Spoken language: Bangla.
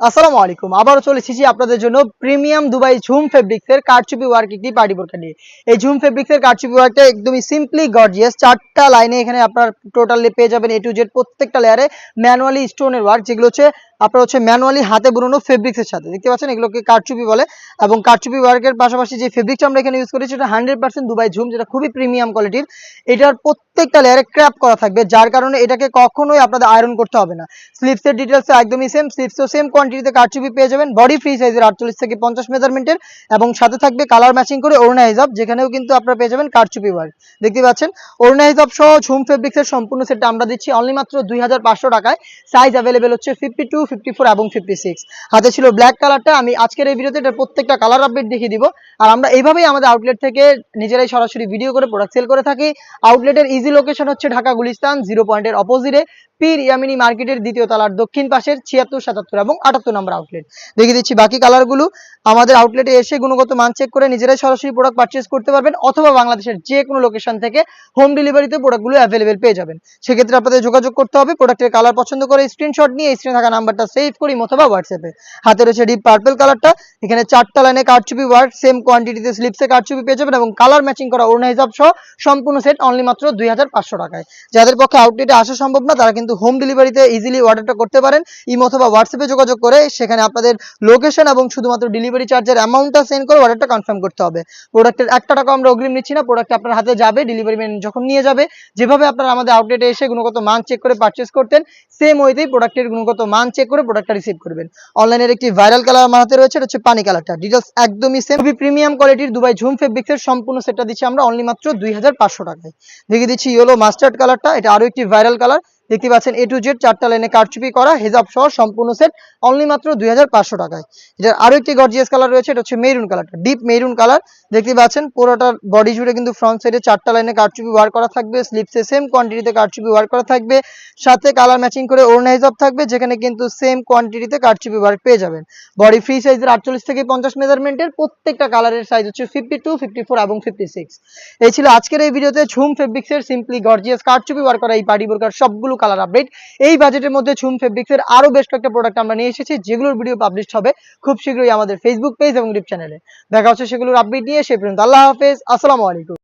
আসসালামু আলাইকুম। আবারও চলে এসেছি আপনাদের জন্য প্রিমিয়াম দুবাই ঝুম ফেব্রিক্স এর কারচুপি ওয়ার্ক একটি পার্টি বোরকা নিয়ে। এই ঝুম ফেব্রিক্স এর কারচুপি ওয়ার্কটা একদমই সিম্পলি গর্জিয়াস চারটা লাইনে এখানে আপনার টোটালি পেয়ে যাবেন এ টু জেড প্রত্যেকটা লেয়ারে ম্যানুয়ালি স্টোনের ওয়ার্ক যেগুলো হচ্ছে আপনার হচ্ছে ম্যানুয়ালি হাতে বুননো ফেব্রিক্স এর সাথে। দেখতে পাচ্ছেন? এগুলোকে কারচুপি বলে। এবং কারচুপি ওয়ার্কের পাশাপাশি যে ফেব্রিকটা আমরা এখানে ইউজ করেছি সেটা হান্ড্রেড পার্সেন্ট দুবাই ঝুম, যেটা খুবই প্রিমিয়াম কোয়ালিটির এটার প্রত্যেকটা লেয়ারে ক্র্যাপ করা থাকবে। যার কারণে এটাকে কখনোই আপনাদের আয়রন করতে হবে না। স্লিপসের ডিটেলস একদমই সেম স্লিপসও সেম কোয়ান্টিটিতে কারচুপি পেয়ে যাবেন। বডি ফ্রি সাইজের আটচল্লিশ থেকে পঞ্চাশ মেজারমেন্টের এবং সাথে থাকবে কালার ম্যাচিং করে ওড়না হিজাব, যেখানেও কিন্তু আপনারা পেয়ে যাবেন কারচুপি ওয়ার্ক দেখতে পাচ্ছেন? ওড়না হিজাব সহ ঝুম ফেব্রিক্সের সম্পূর্ণ সেটটা আমরা দিচ্ছি অনলি মাত্র দুই হাজার পাঁচশো টাকায়। সাইজ অ্যাভেলেবেল হচ্ছে ফিফটি টু ফিফটি ফোর এবং ফিফটি সিক্স হাতে ছিল ব্ল্যাক কালারটা আমি আজকের এই ভিডিওতে এটার প্রত্যেকটা কালার আপডেট দেখিয়ে দিব। আর আমরা এইভাবেই আমাদের আউটলেট থেকে নিজেরাই সরাসরি ভিডিও করে প্রোডাক্ট সেল করে থাকি। আউটলেটের ইজি লোকেশন হচ্ছে ঢাকা গুলিস্তান জিরো পয়েন্টের অপোজিটে পীর ইয়ামিনী মার্কেটের দ্বিতীয় তলার দক্ষিণ পাশের ছিয়াত্তর, সাতাত্তর এবং আটাত্তর নম্বর আউটলেট দেখিয়ে দিচ্ছি বাকি কালারগুলো আমাদের আউটলেটে এসে গুণগত মান চেক করে নিজেরাই সরাসরি প্রোডাক্ট পারচেস করতে পারবেন অথবা বাংলাদেশের যে কোনো লোকেশন থেকে হোম ডেলিভারিতে প্রোডাক্টগুলো অ্যাভেলেবেল পেয়ে যাবেন। সেক্ষেত্রে আপনাদের যোগাযোগ করতে হবে প্রোডাক্টের কালার পছন্দ করে স্ক্রিনশট নিয়ে স্ক্রিনে থাকা নাম্বারটা সেভ করি অথবা হোয়াটসঅ্যাপে হাতে রয়েছে ডিপ পার্পল কালারটা এখানে চারটা লাইনে কারচুপি ওয়ার্ক সেম কোয়ান্টিটিতে স্লিপসে কারচুপি পেয়ে যাবেন এবং কালার ম্যাচিং করা ওড়না হিসাব সহ সম্পূর্ণ সেট অনলি মাত্র দুই হাজার পাঁচশো টাকায়। যাদের পক্ষে আউটলেটে আসা সম্ভব না, তারা কিন্তু হোম ডেলিভারিতে ইজিলি অর্ডারটা করতে পারেন। ইমো অথবা হোয়াটসঅ্যাপে যোগাযোগ করে সেখানে আপনাদের লোকেশন এবং শুধুমাত্র ডেলিভারি চার্জের অ্যামাউন্টটা সেন্ড করে অর্ডারটা কনফার্ম করতে হবে। প্রোডাক্টের একটা টাকা আমরা অগ্রিম নিচ্ছি না প্রোডাক্ট আপনার হাতে যাবে ডেলিভারি ম্যান যখন নিয়ে যাবে, যেভাবে আপনারা আমাদের আউটলেটে এসে গুণগত মান চেক করে পারচেস করতেন সেম ওয়েতেই প্রোডাক্টের গুণগত মান চেক করে প্রোডাক্টটা রিসিভ করবেন। অনলাইনের একটি ভাইরাল কালার আমার হাতে রয়েছে হচ্ছে পানি কালারটা ডিটেলস একদমই সেম খুবই প্রিমিয়াম কোয়ালিটির দুবাই ঝুম ফেব্রিক্সের সম্পূর্ণ সেটটা দিচ্ছি আমরা অনলি মাত্র দুই হাজার পাঁচশো টাকায়। দেখিয়ে দিচ্ছি ইয়েলো মাস্টার্ড কালারটা এটা আরও একটি ভাইরাল কালার দেখতে পাচ্ছেন এ টু জেড চারটা লাইনে কারচুপি করা, হেজাব সহ সম্পূর্ণ সেট অনলি মাত্র দুই হাজার পাঁচশো টাকায়। এটার আরও একটি গর্জিয়াস কালার রয়েছে, এটা হচ্ছে মেরুন কালারটা ডিপ মেরুন কালার দেখতে পাচ্ছেন পুরোটার বডি জুড়ে কিন্তু ফ্রন্ট সাইডে চারটা লাইনে কারচুপি ওয়ার করা থাকবে স্লিপসে সেম কোয়ান্টিটিতে কারচুপি ওয়ার করা থাকবে। সাথে কালার ম্যাচিং করে ওড়না হিসাব থাকবে, যেখানে কিন্তু সেম কোয়ান্টিটিতে কারচুপি ওয়ার্ক পেয়ে যাবেন। বডি ফ্রি সাইজের আটচল্লিশ থেকে পঞ্চাশ মেজারমেন্টের প্রত্যেকটা কালারের সাইজ হচ্ছে ফিফটি টু ফিফটি ফোর এবং ফিফটি সিক্স এই ছিল আজকের এই ভিডিওতে ঝুম ফেব্রিক্সের সিম্পলি গর্জিয়াস কারচুপি ওয়ার করা এই পার্টি বোরকার সবগুলো কালার আপডেট এই বাজেটের মধ্যে ঝুম ফেব্রিক্সের আরও বেশ কয়েকটা প্রোডাক্ট আমরা নিয়ে এসেছি, যেগুলোর ভিডিও পাবলিশ হবে খুব শীঘ্রই আমাদের ফেসবুক পেজ এবং ইউটিউব চ্যানেলে দেখা হচ্ছে সেগুলোর আপডেট নিয়ে, সে পর্যন্ত আল্লাহ হাফেজ, আসসালামু আলাইকুম।